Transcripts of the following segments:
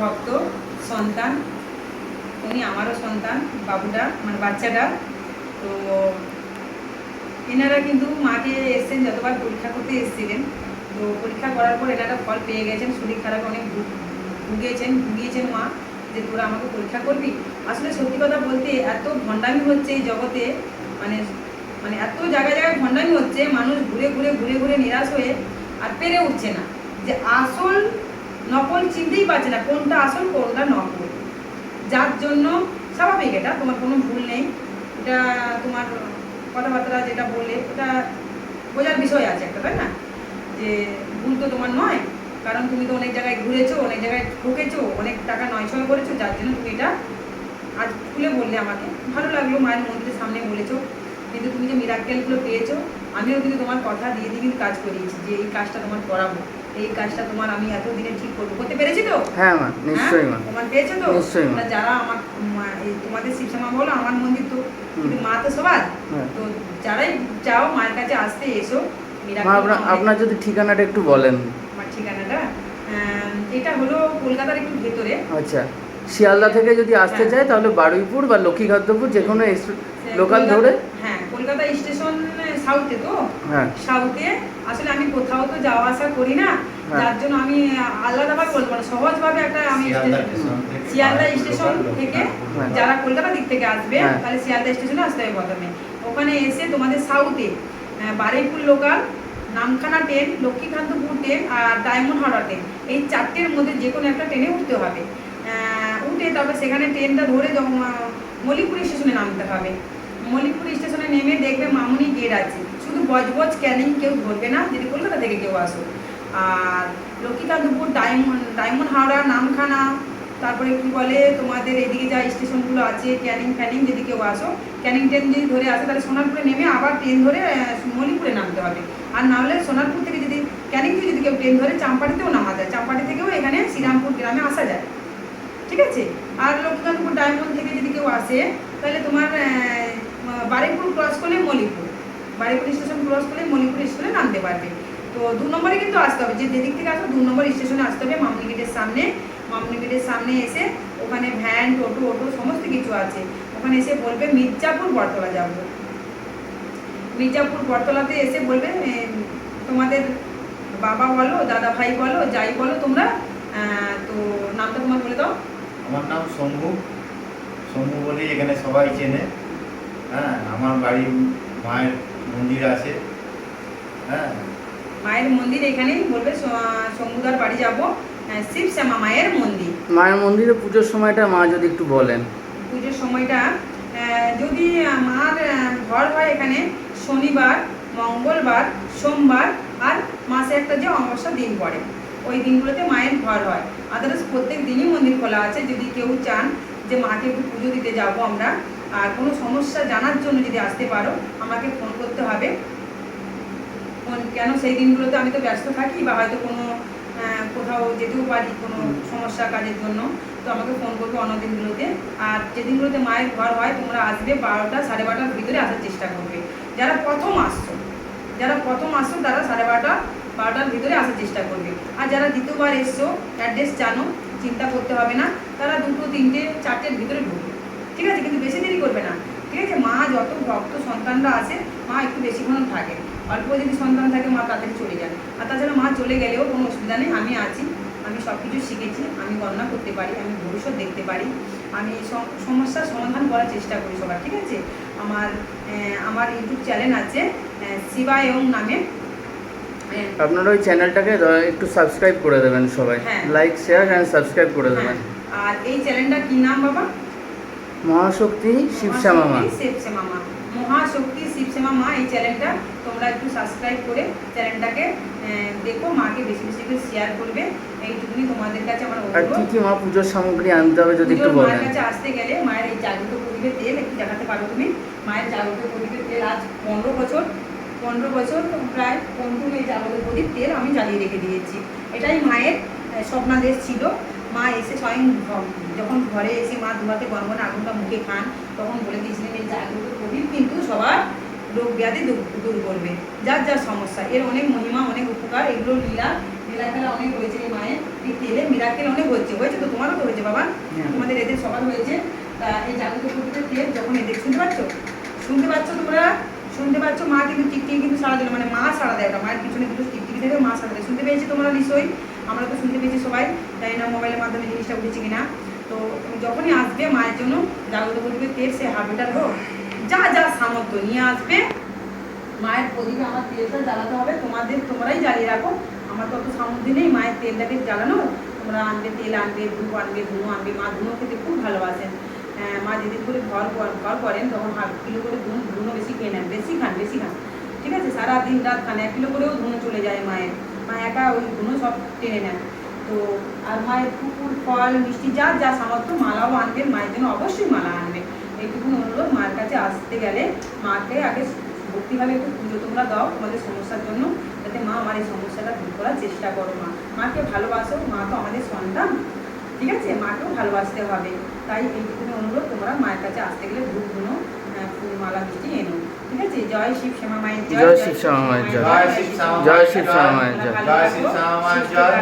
ভক্ত, সন্তান, উনি আমারও সন্তান বাবুটা মানে বাচ্চাটা তো এনারা কিন্তু মাকে এসছেন, যতবার পরীক্ষা করতে এসেছিলেন। তো পরীক্ষা করার পর এনারা ফল পেয়ে গেছেন, শরীর খারাপ, অনেক ভুগিয়েছেন ভুগিয়েছেন মা, যে তোরা আমাকে পরীক্ষা করবি। আসলে সত্যি কথা বলতে এত ভণ্ডামি হচ্ছে এই জগতে মানে মানে এত জায়গায় জায়গায় ভণ্ডামি হচ্ছে, মানুষ ঘুরে ঘুরে ঘুরে ঘুরে নিরাশ হয়ে আর পেরে উঠছে না। যে আসল নকল চিনতেই পারছে না কোনটা আসল, কোনটা নকল। যার জন্য স্বাভাবিক এটা, তোমার কোনো ভুল নেই। এটা তোমার কথাবার্তা যেটা বললে ওটা বোঝার বিষয় আছে একটা, তাই না? যে ভুল তো তোমার নয়, কারণ তুমি তো অনেক জায়গায় ঘুরেছো, অনেক জায়গায় ঠকেছো, অনেক টাকা নয় ছয় করেছ, যার জন্য তুমি এটা আজ খুলে বললে আমাকে। ভালো লাগল, মায়ের মন্দিরের সামনে বলেছ, কিন্তু তুমি যে মিরাক্কেলগুলো পেয়েছ, আমিও কিন্তু তোমার কথা দিয়ে দিয়ে কিন্তু কাজ করিয়েছি, যে এই কাজটা তোমার করাবো। এই কাজটা তোমার আমি এতদিনে ঠিক করব। করতে পেরেছি তো? হ্যাঁ মা নিশ্চয়ই মা। হ্যাঁ? তোমার পেয়েছ তো? নিশ্চয়ই মা। যারা আমার তোমাদের বলো আমার মন্দির তো। কিন্তু মা তো সবার। হ্যাঁ। তো যারাই চাও মায়ের কাছে আসতে এসো। আপনার যদি ঠিকানাটা একটু বলেন। আমার ঠিকানাটা এটা হলো কলকাতার একটু ভেতরে। আচ্ছা। শিয়ালদা থেকে যদি আসতে হ্যাঁ। চায় তাহলে বারুইপুর বা লক্ষ্মীখাদ্যপুর যে কোনো লোকাল ধরে। হ্যাঁ কলকাতা স্টেশন সাউথে তো? হ্যাঁ। সাউথে আসলে আমি কোথাও তো যাওয়া আসা করি না। হ্যাঁ। যার জন্য আমি আলাদাভাবে বলব না সহজভাবে একটা আমি শিয়ালদা স্টেশন- থেকে হ্যাঁ। যারা কলকাতা দিক থেকে আসবে হ্যাঁ। তাহলে শিয়ালদা স্টেশনে আসতে হবে প্রথমে। ওখানে এসে তোমাদের সাউথে আহ, Baruipur local Namkhana train Lakshmikantapur train আর ডায়মন্ড হাওড়া ট্রেন এই চারটের মধ্যে যে কোনো একটা ট্রেনে উঠতে হবে। আহ, উঠে তারপর সেখানে ট্রেনটা ধরে মল্লিকপুর স্টেশনে নামতে হবে। মল্লিকপুর স্টেশনে নেমে দেখবে মামুনি গেট আছে। শুধু বজবজ ক্যানিং কেউ ধরবে না, যদি কলকাতা থেকে কেউ আসো আর লক্ষ্মীকান্তপুর ডায়মন্ড ডায়মন্ড হাওড়া, নামখানা, তারপরে কি বলে তোমাদের এদিকে যা স্টেশনগুলো আছে ক্যানিং ফ্যানিং যদি কেউ আসো ক্যানিং ট্রেন যদি ধরে আসো, তাহলে সোনারপুরে নেমে আবার ট্রেন ধরে মণিপুরে নামতে হবে। আর না হলে সোনারপুর থেকে যদি ক্যানিং থেকে যদি কেউ ট্রেন ধরে চাম্পাটিতেও নামা যায়। চাম্পাটি থেকেও এখানে শ্রীরামপুর গ্রামে আসা যায়। ঠিক আছে? আর লক্ষ্মীকান্তপুর ডায়মন্ড থেকে যদি কেউ আসে, তাহলে তোমার ক্রস করলে মলিপুর বারুইপুর স্টেশন ক্রস করলে মলিপুর স্টেশনে নামতে পারবে। তো দু নম্বরে কিন্তু আসতে হবে। যে যেদিক থেকে আসো দু নম্বর স্টেশনে আসতে হবে মামনি গেটের সামনে। মামনি গেটের সামনে এসে ওখানে ভ্যান, টোটো, অটো সমস্ত কিছু আছে। ওখানে এসে বলবে, মির্জাপুর বটতলা যাব। মির্জাপুর বটতলাতে এসে বলবে তোমাদের বাবা বলো, দাদা ভাই বলো, যাই বলো তোমরা তো নামটা তোমার বলে দাও। আমার নাম শম্ভু। শম্ভু বলেই এখানে সবাই চেনে। হ্যাঁ আমার বাড়ি মায়ের মন্দির আছে। হ্যাঁ। মায়ের মন্দির এখানেই বলবে শম্ভুদার বাড়ি যাব শিব শ্যামা মায়ের মন্দির। মায়ের মন্দিরে পুজোর সময়টা মা যদি একটু বলেন। পুজোর সময়টা যদি মার ঘর হয় এখানে শনিবার মঙ্গলবার সোমবার আর মাসে একটা যে অমাবস্যা দিন পড়ে ওই দিনগুলোতে মায়ের ঘর হয়। আদার্স প্রত্যেক দিনই মন্দির খোলা আছে যদি কেউ চান যে মাকে একটু পুজো দিতে যাব আমরা আর কোনো সমস্যা জানার জন্য যদি আসতে পারো, আমাকে ফোন করতে হবে। ফোন কেন সেই দিনগুলোতে আমি তো ব্যস্ত থাকি বা হয়তো কোনো কোথাও যেতেও পারি কোনো সমস্যা কাজের জন্য, তো আমাকে ফোন করবে অন্য দিনগুলোতে। আর যে দিনগুলোতে মায়ের ঘর হয়, তোমরা আসবে বারোটা সাড়ে বারোটার ভিতরে আসার চেষ্টা করবে। যারা প্রথম আসছো, যারা প্রথম আসছো, তারা সাড়ে বারোটা, বারোটার ভিতরে আসার চেষ্টা করবে। আর যারা দ্বিতীয়বার এসছো অ্যাড্রেস জানো, চিন্তা করতে হবে না। তারা দুটো, তিনটে, চারটের ভিতরে ঢুকবে। ঠিক আছে? কিন্তু বেশি দেরি করবে না। ঠিক আছে? মা যত ভক্ত সন্তানরা আসে মা একটু বেশিক্ষণ থাকে। অল্প যদি সন্তান থাকে মা তাড়াতাড়ি চলে যান। আর তাছাড়া মা চলে গেলেও কোনো অসুবিধা নেই। আমি আছি। আমি সব কিছু শিখেছি। আমি গণনা করতে পারি। আমি ভবিষ্যৎ দেখতে পারি। আমি সমস্যার সমাধান করার চেষ্টা করি সবার ঠিক আছে? আমার আমার ইউটিউব চ্যানেল আছে শিবা এবং নামে। আপনারা ওই চ্যানেলটাকে একটু সাবস্ক্রাইব করে দেবেন সবাই। লাইক শেয়ার অ্যান্ড সাবস্ক্রাইব করে দেবেন। হ্যাঁ, আর এই চ্যানেলটা কি নাম বাবা? মহাশক্তি শিবশ্যামা মা। মহাশক্তি শিবশ্যামা মা। মহাশক্তি শিবশ্যামা মা এই চ্যানেলটা তোমরা একটু সাবস্ক্রাইব করে চ্যানেলটাকে দেখো মাকে বেশি বেশি করে শেয়ার করবে। এইটুকুনি তোমাদের কাছে আমার আর কি কি মা পুজোর সামগ্রী আনতে হবে যদি একটু বলেন মায়ের কাছে আসতে গেলে মায়ের এই জাগ্রত প্রদীপের তেল একটু দেখাতে পারো তুমি। মায়ের জাগ্রত প্রদীপের তেল আজ পনেরো বছর পনেরো বছর প্রায় পনেরো এই জাগ্রত প্রদীপ তেল আমি জ্বালিয়ে রেখে দিয়েছি। এটাই মায়ের স্বপ্নাদেশ ছিল। মা এসে স্বয়ং যখন ঘরে এসে মা দুহাতে গনগনে আগুনটা মুখে খান তখন বলে দিয়েছিলেন এই জাগ্রত প্রদীপ কিন্তু সবার রোগ ব্যাধি দূর দূর করবে। যার যার সমস্যা। এর অনেক মহিমা অনেক উপকার এগুলো লীলা লীলা অনেক হয়েছে এই মায়ের। এই তেলে মিরাকেল অনেক হচ্ছে হয়েছে তো? তোমারও তো হয়েছে বাবা। হ্যাঁ। তোমাদের এদের সবার হয়েছে। তা এই জাগ্রত প্রকৃতির তেল যখন এদের শুনতে পাচ্ছ? শুনতে পাচ্ছ তোমরা? শুনতে পাচ্ছ? মা কিন্তু টিকটিকি কিন্তু সারা দিল মানে মা সারা দেয় ওটা মায়ের পিছনে দুটো টিকটিকি দেবে মা সারা দেয়। শুনতে পেয়েছি তোমরা নিশ্চয়ই? আমরা তো শুনতে পেয়েছি সবাই তাই না মোবাইলের মাধ্যমে জিনিসটা উঠেছে কিনা। তো যখনই আসবে মায়ের জন্য জাগ্রত প্রদীপের তেল সে হাবিটার হোক যা যা সামর্থ্য নিয়ে আসবে। মায়ের প্রদীপে আমার তেলটা জ্বালাতে হবে তোমাদের তোমরাই জ্বালিয়ে রাখো। আমার তো অত সামর্থ্য নেই মায়ের তেলটাকে জ্বালানো। তোমরা আনবে তেল আনবে ধূপ আনবে ধুনো আনবে। মা ধুনো খেতে খুব ভালোবাসেন। আহ, মা যেদিন করে ঘর ঘর করেন তখন হাফ কিলো করে ধুন ধুনো বেশি খেয়ে নেন বেশি খান বেশি খান। ঠিক আছে সারা দিন রাত খান এক কিলো করেও ধুনো চলে যায় মায়ের। মা একা ওই ধুনো সব টেনে নেন। তো আর মায়ের কুকুর ফল মিষ্টি যা যা সামর্থ্য মালাও আনবেন মায়ের জন্য অবশ্যই মালা আনবে এইটুকু অনুরোধ মায়ের কাছে আসতে গেলে মাকে আগে ভক্তিভাবে একটু পুজো তোমরা দাও তোমাদের সমস্যার জন্য যাতে মা আমার এই সমস্যাটা দূর করার চেষ্টা করো মা। মাকে ভালোবাসো মা তো আমাদের সন্তান ঠিক আছে? মাকেও ভালোবাসতে হবে। তাই এইটুকু অনুরোধ তোমরা মায়ের কাছে আসতে গেলে ধূপ ধুনো আহ, ফুল মালা মিষ্টি এনো জয় শিব শ্যামা মায়ের জয় শিব শ্যামা মায়ের জয়। জয়। শিব শ্যামা জয় শিব শ্যামা মায়ের জয়। জয় শিব শ্যামা মায়ের জয়।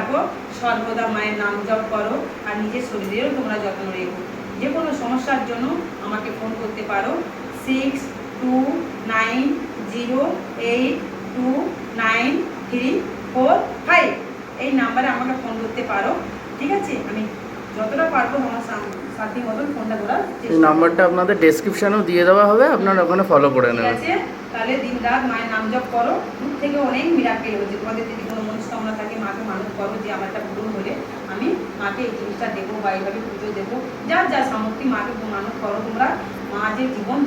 সর্বদা মায়ের নাম জপ করো আর নিজের শরীরেরও তোমরা যত্ন রেখো। যে কোনো সমস্যার জন্য আমাকে ফোন করতে পারো। Six two nine zero eight two nine three four five এই নাম্বারে আমাকে ফোন করতে পারো। ঠিক আছে? আমি যতটা পারব আমার সাথী মতন ফোনটা ধরার নাম্বারটা আপনাদের ডেসক্রিপশনেও দিয়ে দেওয়া হবে আপনারা ওখানে ফলো করে ঠিক নেবেন। আছে তাহলে দিন রাত মায়ের নাম জপ করো। দূর থেকে অনেক মিরাকেল হচ্ছে তোমাদের যদি কোনো মনস্কামনা থাকে মাকে মানুষ করো যে আমার একটা পূরণ হলে আমি মাকে এই জিনিসটা দেবো বা এইভাবে পুজো দেবো। যার যা সামর্থ্য মাকে মানুষ করো তোমরা। মা যে জীবন্ত